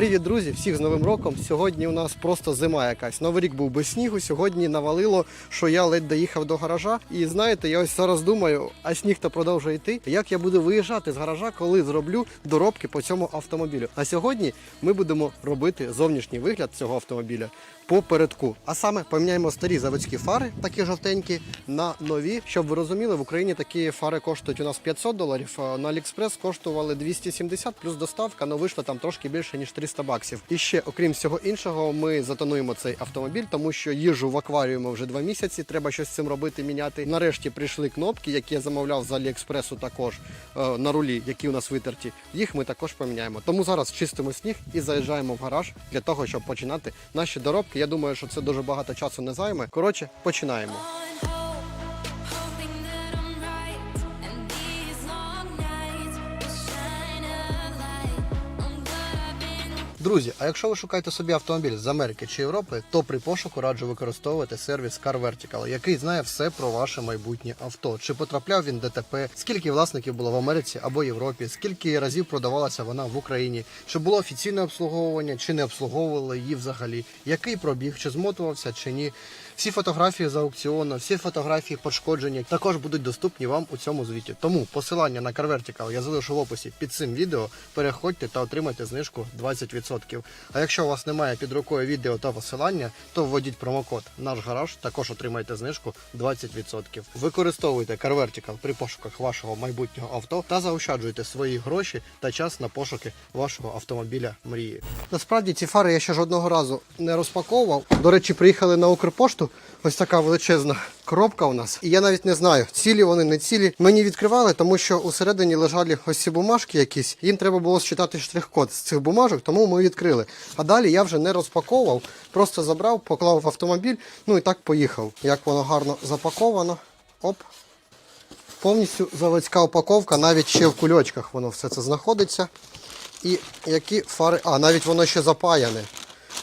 Привіт, друзі! Всіх з Новим роком. Сьогодні у нас просто зима якась. Новий рік був без снігу. Сьогодні навалило, що я ледь доїхав до гаража. І знаєте, я ось зараз думаю, а сніг то продовжує йти. Як я буду виїжджати з гаража, коли зроблю доробки по цьому автомобілю? А сьогодні ми будемо робити зовнішній вигляд цього автомобіля по передку. А саме поміняємо старі заводські фари, такі жовтенькі, на нові. Щоб ви розуміли, в Україні такі фари коштують у нас 500 доларів. На Аліекспрес коштували 270 плюс доставка, але вийшло там трошки більше ніж 300 баксів. І ще, окрім всього іншого, ми затонуємо цей автомобіль, тому що їжу в акваріумі вже два місяці. Треба щось з цим робити, міняти. Нарешті прийшли кнопки, які я замовляв з Аліекспресу також е, на рулі, які у нас витерті. Їх ми також поміняємо. Тому зараз чистимо сніг і заїжджаємо в гараж для того, щоб починати наші доробки. Я думаю, що це дуже багато часу не займе. Коротше, починаємо. Друзі, а якщо ви шукаєте собі автомобіль з Америки чи Європи, то при пошуку раджу використовувати сервіс Car Vertical, який знає все про ваше майбутнє авто. Чи потрапляв він ДТП, скільки власників було в Америці або Європі, скільки разів продавалася вона в Україні, чи було офіційне обслуговування, чи не обслуговували її взагалі, який пробіг, чи змотувався, чи ні. Всі фотографії з аукціону, всі фотографії пошкодження також будуть доступні вам у цьому звіті. Тому посилання на Car Vertical я залишу в описі під цим відео. Переходьте та отримайте знижку 20%. А якщо у вас немає під рукою відео та посилання, то вводіть промокод наш гараж, також отримайте знижку 20%. Використовуйте Car Vertical при пошуках вашого майбутнього авто та заощаджуйте свої гроші та час на пошуки вашого автомобіля мрії. Насправді ці фари я ще жодного разу не розпаковував. До речі, приїхали на Укрпошту. Ось така величезна коробка у нас. І я навіть не знаю, цілі вони, не цілі. Мені відкривали, тому що усередині лежали ось ці бумажки якісь. Їм треба було считати штрих-код з цих бумажок, тому ми відкрили. А далі я вже не розпаковував, просто забрав, поклав в автомобіль, ну і так поїхав. Як воно гарно запаковано. Оп. Повністю заводська упаковка, навіть ще в кульочках воно все це знаходиться. І які фари. А, навіть воно ще запаяне,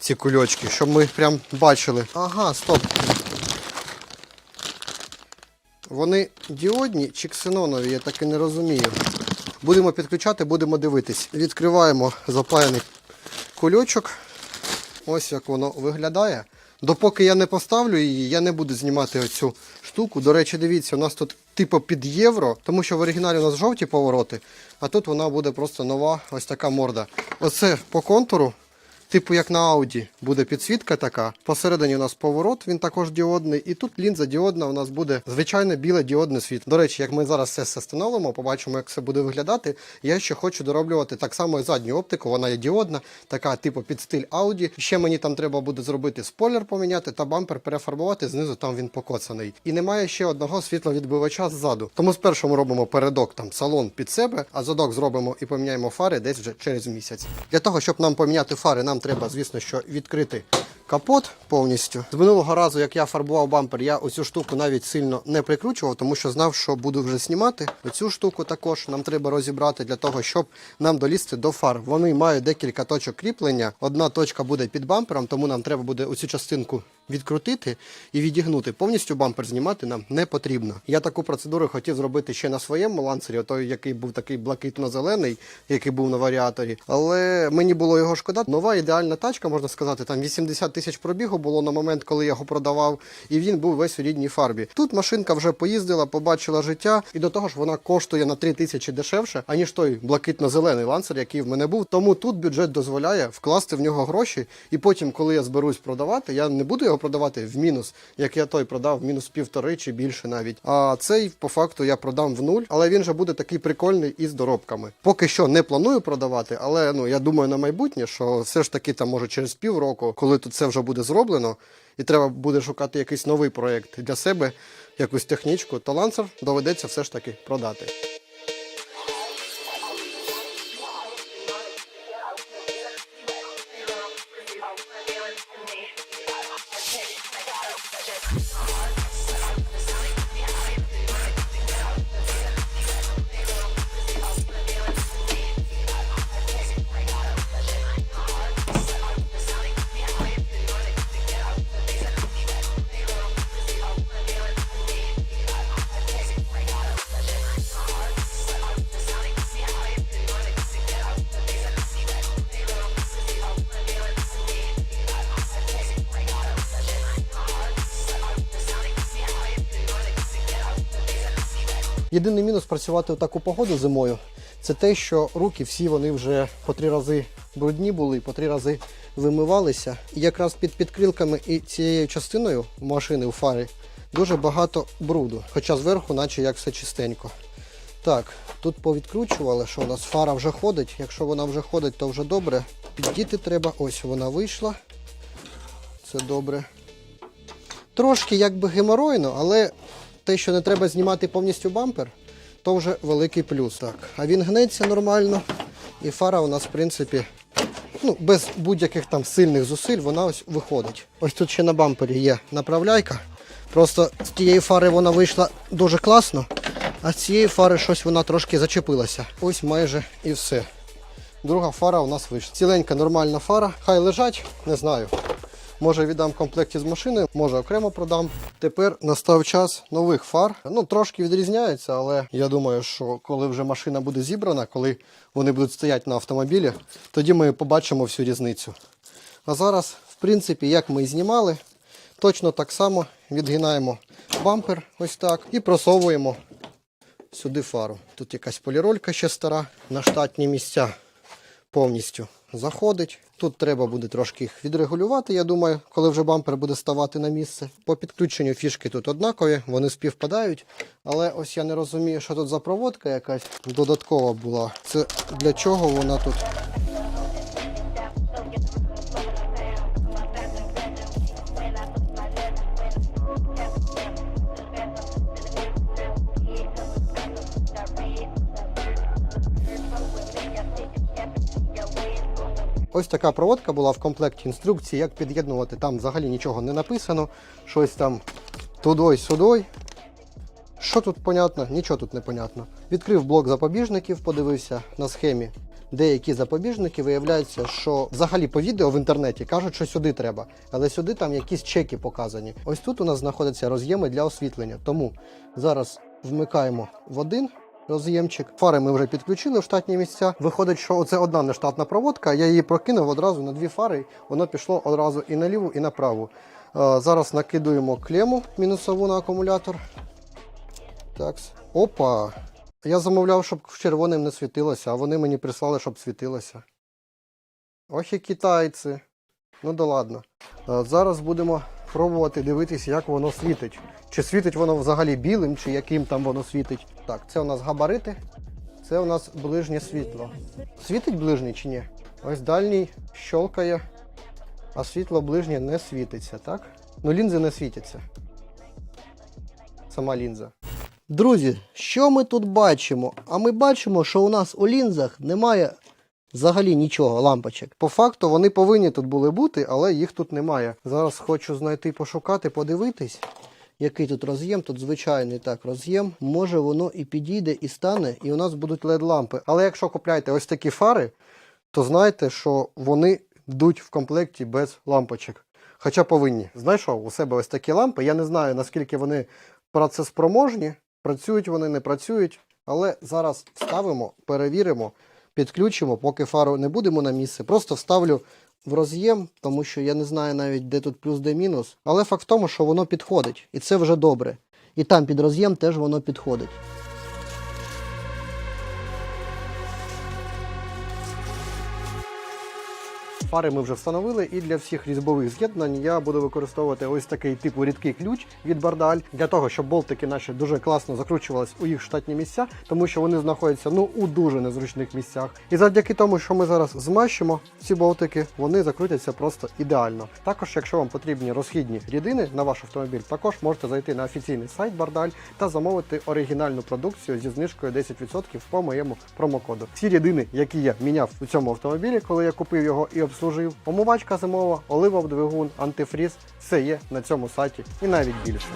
ці кульочки, щоб ми прям бачили. Ага, стоп. Вони діодні чи ксенонові, я так і не розумію. Будемо підключати, будемо дивитись. Відкриваємо запаяний кульочок. Ось як воно виглядає. Допоки я не поставлю її, я не буду знімати оцю штуку. До речі, дивіться, у нас тут типу під євро, тому що в оригіналі у нас жовті повороти, а тут вона буде просто нова ось така морда. Оце по контуру, типу як на Audi, буде підсвітка така. Посередині у нас поворот, він також діодний. І тут лінза діодна у нас буде звичайне біле діодне світло. До речі, як ми зараз це все встановимо, побачимо, як це буде виглядати. Я ще хочу дороблювати так само і задню оптику. Вона є діодна, така типу під стиль Audi. Ще мені там треба буде зробити спойлер поміняти та бампер перефарбувати. Знизу там він покоцаний. І немає ще одного світловідбивача ззаду. Тому спершу ми робимо передок там салон під себе, а задок зробимо і поміняємо фари десь вже через місяць. Для того, щоб нам поміняти фари, нам треба, звісно, що відкрити капот повністю. З минулого разу, як я фарбував бампер, я оцю штуку навіть сильно не прикручував, тому що знав, що буду вже знімати. Оцю штуку також нам треба розібрати для того, щоб нам долізти до фар. Вони мають декілька точок кріплення. Одна точка буде під бампером, тому нам треба буде оцю частинку відкрутити і відігнути. Повністю бампер знімати нам не потрібно. Я таку процедуру хотів зробити ще на своєму ланцері, той, який був такий блакитно-зелений, який був на варіаторі. Але мені було його шкода. Нова ідеальна тачка, можна сказати, там 80 тисяч пробігу було на момент, коли я його продавав, і він був весь у рідній фарбі. Тут машинка вже поїздила, побачила життя, і до того ж вона коштує на 3 тисячі дешевше, аніж той блакитно-зелений ланцер, який в мене був. Тому тут бюджет дозволяє вкласти в нього гроші, і потім, коли я зберусь продавати, я не буду його продавати в мінус, як я той продав, в мінус півтори чи більше навіть. А цей по факту я продам в нуль, але він же буде такий прикольний із доробками. Поки що не планую продавати, але ну я думаю на майбутнє, що все ж таки там може через півроку, коли тут це вже буде зроблено, і треба буде шукати якийсь новий проєкт для себе, якусь технічку, то лансер доведеться все ж таки продати. Єдиний мінус працювати у таку погоду зимою це те, що руки всі вони вже по три рази брудні були, по три рази вимивалися. І якраз під підкрилками і цією частиною машини у фарі дуже багато бруду. Хоча зверху, наче як все чистенько. Так, тут повідкручували, що у нас фара вже ходить. Якщо вона вже ходить, то вже добре. Піддіти треба. Ось вона вийшла. Це добре. Трошки якби геморойно, але те, що не треба знімати повністю бампер, то вже великий плюс. Так. А він гнеться нормально. І фара у нас, в принципі, ну, без будь-яких там сильних зусиль, вона ось виходить. Ось тут ще на бампері є направляйка. Просто з тієї фари вона вийшла дуже класно, а з цієї фари щось вона трошки зачепилася. Ось майже і все. Друга фара у нас вийшла. Ціленька нормальна фара. Хай лежать, не знаю. Може віддам в комплекті з машиною, може окремо продам. Тепер настав час нових фар. Ну, трошки відрізняються, але я думаю, що коли вже машина буде зібрана, коли вони будуть стояти на автомобілі, тоді ми побачимо всю різницю. А зараз, в принципі, як ми і знімали, точно так само відгинаємо бампер ось так і просовуємо сюди фару. Тут якась поліролька ще стара на штатні місця повністю заходить. Тут треба буде трошки їх відрегулювати, я думаю, коли вже бампер буде ставати на місце. По підключенню фішки тут однакові, вони співпадають. Але ось я не розумію, що тут за проводка якась додаткова була. Це для чого вона тут? Ось така проводка була в комплекті інструкції, як під'єднувати. Там взагалі нічого не написано. Щось там тудой сюдой. Що тут понятно? Нічого тут не понятно. Відкрив блок запобіжників, подивився на схемі. Деякі запобіжники виявляється, що взагалі по відео в інтернеті кажуть, що сюди треба, але сюди там якісь чеки показані. Ось тут у нас знаходяться роз'єми для освітлення. Тому зараз вмикаємо в один роз'ємчик. Фари ми вже підключили в штатні місця. Виходить, що це одна нештатна проводка. Я її прокинув одразу на дві фари. Воно пішло одразу і на ліву, і на праву. Е, Зараз накидуємо клему мінусову на акумулятор. Так. Опа! Я замовляв, щоб червоним не світилося, а вони мені прислали, щоб світилося. Ох і китайці. Ну да ладно. Е, Зараз будемо пробувати дивитися, як воно світить. Чи світить воно взагалі білим, чи яким там воно світить. Так, це у нас габарити, це у нас ближнє світло. Світить ближнє чи ні? Ось дальній щолкає, а світло ближнє не світиться, так? Ну, лінзи не світяться. Сама лінза. Друзі, що ми тут бачимо? А ми бачимо, що у нас у лінзах немає взагалі нічого, лампочок. По факту вони повинні тут були бути, але їх тут немає. Зараз хочу знайти, пошукати, подивитись. Який тут роз'єм? Тут звичайний так роз'єм. Може воно і підійде, і стане, і у нас будуть LED-лампи. Але якщо купляєте ось такі фари, то знайте, що вони йдуть в комплекті без лампочок. Хоча повинні. Знайшов у себе ось такі лампи. Я не знаю, наскільки вони працеспроможні, працюють вони, не працюють. Але зараз вставимо, перевіримо, підключимо, поки фару не будемо на місце. Просто вставлю в роз'єм, тому що я не знаю навіть, де тут плюс, де мінус. Але факт в тому, що воно підходить. І це вже добре. І там під роз'єм теж воно підходить. Фари ми вже встановили, і для всіх різьбових з'єднань я буду використовувати ось такий типу рідкий ключ від Бардаль для того, щоб болтики наші дуже класно закручувались у їх штатні місця, тому що вони знаходяться ну у дуже незручних місцях. І завдяки тому, що ми зараз змащимо ці болтики, вони закрутяться просто ідеально. Також, якщо вам потрібні розхідні рідини на ваш автомобіль, також можете зайти на офіційний сайт Бардаль та замовити оригінальну продукцію зі знижкою 10% по моєму промокоду. Всі рідини, які я міняв у цьому автомобілі, коли я купив його і обслужив, омивачка зимова, оливов двигун, антифріз, все є на цьому сайті і навіть більше.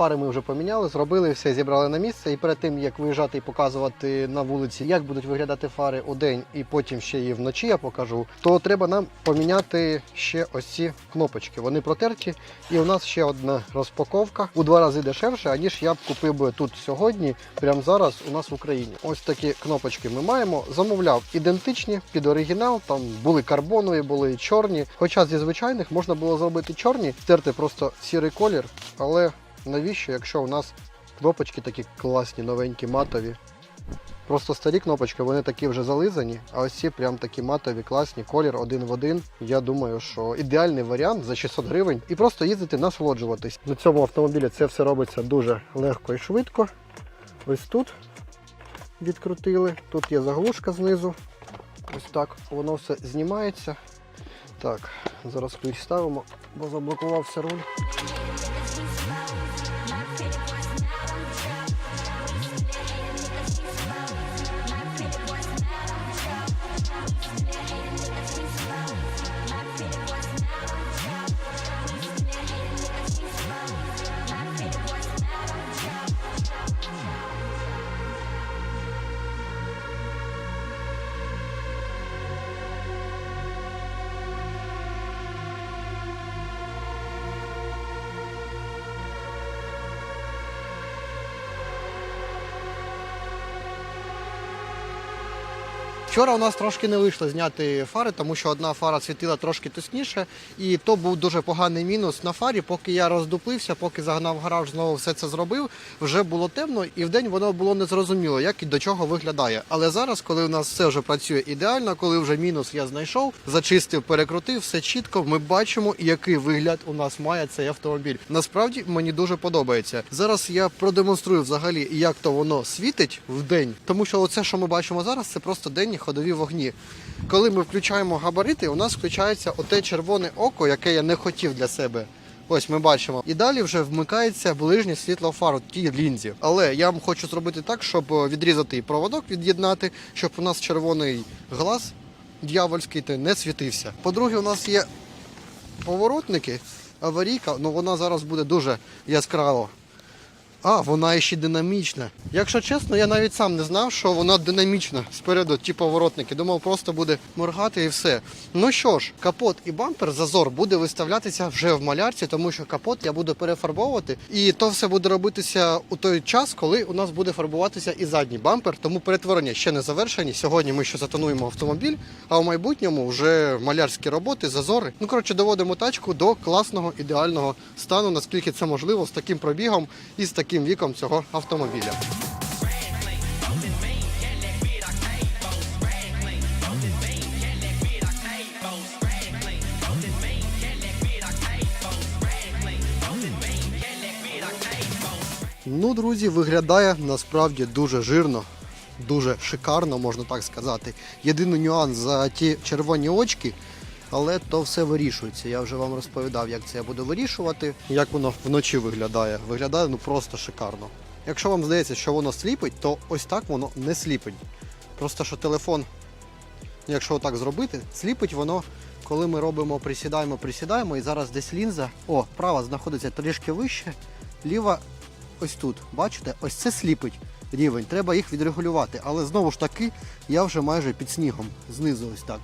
Фари ми вже поміняли, зробили все, зібрали на місце. І перед тим як виїжджати і показувати на вулиці, як будуть виглядати фари у день, і потім ще і вночі я покажу, то треба нам поміняти ще ось ці кнопочки. Вони протерті, і у нас ще одна розпаковка у два рази дешевше, аніж я б купив би тут сьогодні, прямо зараз у нас в Україні. Ось такі кнопочки ми маємо. Замовляв ідентичні під оригінал. Там були карбонові, були чорні. Хоча зі звичайних можна було зробити чорні, стерти просто сірий колір. Але навіщо, якщо у нас кнопочки такі класні, новенькі, матові? Просто старі кнопочки, вони такі вже зализані, а ось ці прям такі матові, класні, колір один в один. Я думаю, що ідеальний варіант за 600 гривень і просто їздити, насолоджуватись. На цьому автомобілі це все робиться дуже легко і швидко. Ось тут відкрутили. Тут є заглушка знизу. Ось так воно все знімається. Так, зараз ключ ставимо, бо заблокувався руль. Вчора у нас трошки не вийшло зняти фари, тому що одна фара світила трошки тосніше, і то був дуже поганий мінус на фарі. Поки я роздуплився, поки загнав гараж, знову все це зробив. Вже було темно, і вдень воно було незрозуміло, як і до чого виглядає. Але зараз, коли у нас все вже працює ідеально, коли вже мінус я знайшов, зачистив, перекрутив, все чітко. Ми бачимо, який вигляд у нас має цей автомобіль. Насправді мені дуже подобається. Зараз я продемонструю взагалі, як то воно світить в день, тому що оце, що ми бачимо зараз, це просто денні ходові вогні. Коли ми включаємо габарити, у нас включається оте червоне око, яке я не хотів для себе. Ось ми бачимо. І далі вже вмикається ближнє світло фар, от тій лінзі. Але я вам хочу зробити так, щоб е, відрізати проводок, від'єднати, щоб у нас червоний глаз дьявольський не світився. По-друге, у нас є поворотники, аварійка, ну вона зараз буде дуже яскраво. А, вона ще динамічна. Якщо чесно, я навіть сам не знав, що вона динамічна спереду, ті поворотники. Думав, просто буде моргати і все. Ну що ж, капот і бампер зазор буде виставлятися вже в малярці, тому що капот я буду перефарбовувати. І то все буде робитися у той час, коли у нас буде фарбуватися і задній бампер. Тому перетворення ще не завершені. Сьогодні ми ще затонуємо автомобіль, а в майбутньому вже малярські роботи, зазори. Ну коротше, доводимо тачку до класного ідеального стану, наскільки це можливо, з таким пробігом і з таким віком цього автомобіля. Ну, друзі, виглядає насправді дуже жирно, дуже шикарно, можна так сказати. Єдиний нюанс за ті червоні очки, але то все вирішується. Я вже вам розповідав, як це я буду вирішувати, як воно вночі виглядає. Виглядає ну просто шикарно. Якщо вам здається, що воно сліпить, то ось так воно не сліпить. Просто що телефон, якщо отак зробити, сліпить воно, коли ми робимо, присідаємо, присідаємо, і зараз десь лінза. О, права знаходиться трішки вище, ліва ось тут. Бачите, ось це сліпить рівень. Треба їх відрегулювати. Але знову ж таки, я вже майже під снігом, знизу ось так.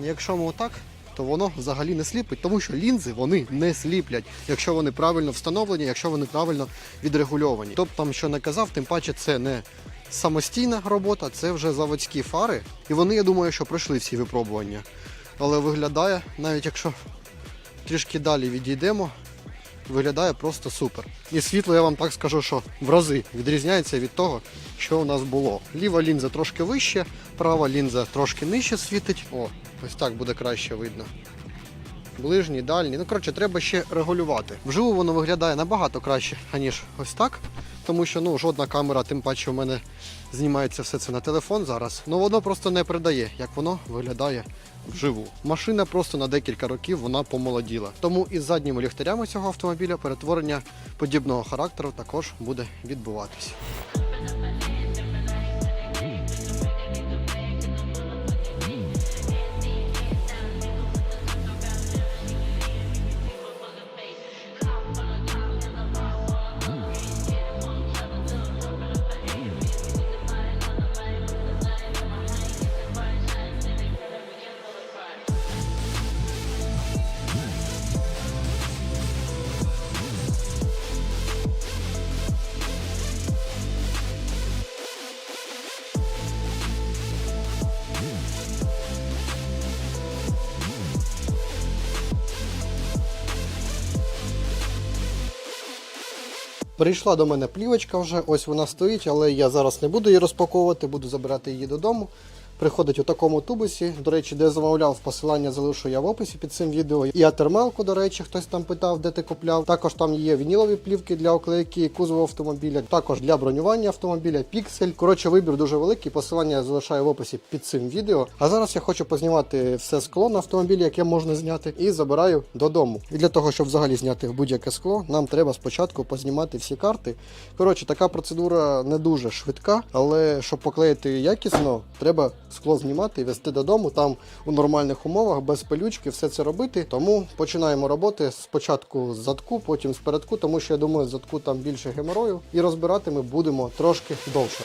Якщо ми отак, то воно взагалі не сліпить, тому що лінзи вони не сліплять, якщо вони правильно встановлені, якщо вони правильно відрегульовані. Тобто там що не казав, тим паче це не самостійна робота, це вже заводські фари. І вони, я думаю, що пройшли всі випробування. Але виглядає, навіть якщо трішки далі відійдемо, виглядає просто супер. І світло, я вам так скажу, що в рази відрізняється від того, що у нас було. Ліва лінза трошки вище, права лінза трошки нижче світить. О, ось так буде краще видно. Ближній, дальній. Ну, коротше, треба ще регулювати. Вживу воно виглядає набагато краще, аніж ось так. Тому що ну, жодна камера, тим паче у мене знімається все це на телефон зараз. Ну воно просто не передає, як воно виглядає вживу. Машина просто на декілька років вона помолоділа. Тому із задніми ліхтарями цього автомобіля перетворення подібного характеру також буде відбуватись. Прийшла до мене плівочка вже, ось вона стоїть, але я зараз не буду її розпаковувати, буду забирати її додому. Приходить у такому тубусі. До речі, де замовляв, посилання залишу я в описі під цим відео. І атермелку, до речі, хтось там питав, де ти купляв. Також там є вінілові плівки для оклейки кузову автомобіля, також для бронювання автомобіля, піксель. Коротше, вибір дуже великий. Посилання я залишаю в описі під цим відео. А зараз я хочу познімати все скло на автомобілі, яке можна зняти, і забираю додому. І для того, щоб взагалі зняти будь-яке скло, нам треба спочатку познімати всі карти. Коротше, така процедура не дуже швидка, але щоб поклеїти якісно, треба скло знімати і везти додому. Там у нормальних умовах, без пилючки, все це робити. Тому починаємо роботи спочатку з задку, потім з передку, тому що я думаю, з задку там більше геморою. І розбирати ми будемо трошки довше.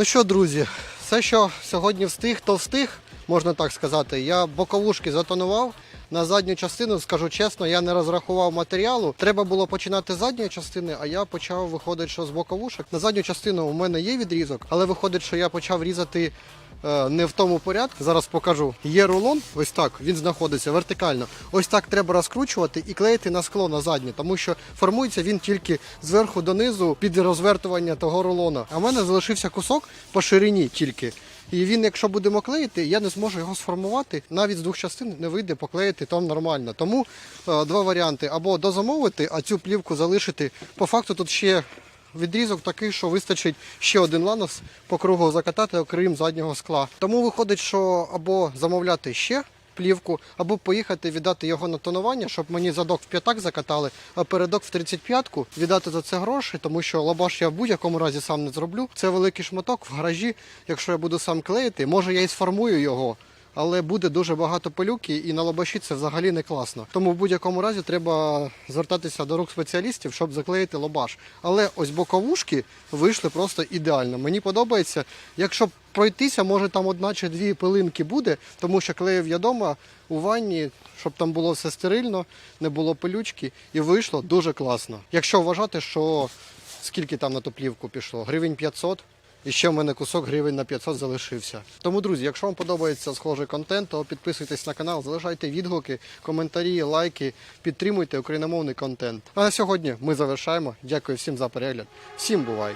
Ну що, друзі, все, що сьогодні встиг, то встиг, можна так сказати. Я боковушки затонував. На задню частину, скажу чесно, я не розрахував матеріалу. Треба було починати з задньої частини, а я почав виходить, що з боковушок. На задню частину у мене є відрізок, але виходить, що я почав різати не в тому порядку. Зараз покажу. Є рулон, ось так, він знаходиться вертикально. Ось так треба розкручувати і клеїти на скло на заднє, тому що формується він тільки зверху донизу під розвертування того рулона. А в мене залишився кусок по ширині тільки. І він, якщо будемо клеїти, я не зможу його сформувати. Навіть з двох частин не вийде поклеїти там нормально. Тому е, два варіанти: або дозамовити, а цю плівку залишити. По факту тут ще відрізок такий, що вистачить ще один ланос по кругу закатати, окрім заднього скла. Тому виходить, що або замовляти ще. Плівку, або поїхати віддати його на тонування, щоб мені задок в п'ятак закатали, а передок в 35-ку віддати за це гроші, тому що лабаш я в будь-якому разі сам не зроблю. Це великий шматок в гаражі. Якщо я буду сам клеїти, може я і сформую його. Але буде дуже багато пилюки, і на лобаші це взагалі не класно. Тому в будь-якому разі треба звертатися до рук спеціалістів, щоб заклеїти лобаш. Але ось боковушки вийшли просто ідеально. Мені подобається. Якщо пройтися, може там одна чи дві пилинки буде, тому що клеїв я вдома у ванні, щоб там було все стерильно, не було пилючки, і вийшло дуже класно. Якщо вважати, що скільки там на ту плівку пішло, гривень 500, і ще в мене кусок гривень на 500 залишився. Тому, друзі, якщо вам подобається схожий контент, то підписуйтесь на канал, залишайте відгуки, коментарі, лайки, підтримуйте україномовний контент. А на сьогодні ми завершаємо. Дякую всім за перегляд. Всім бувай!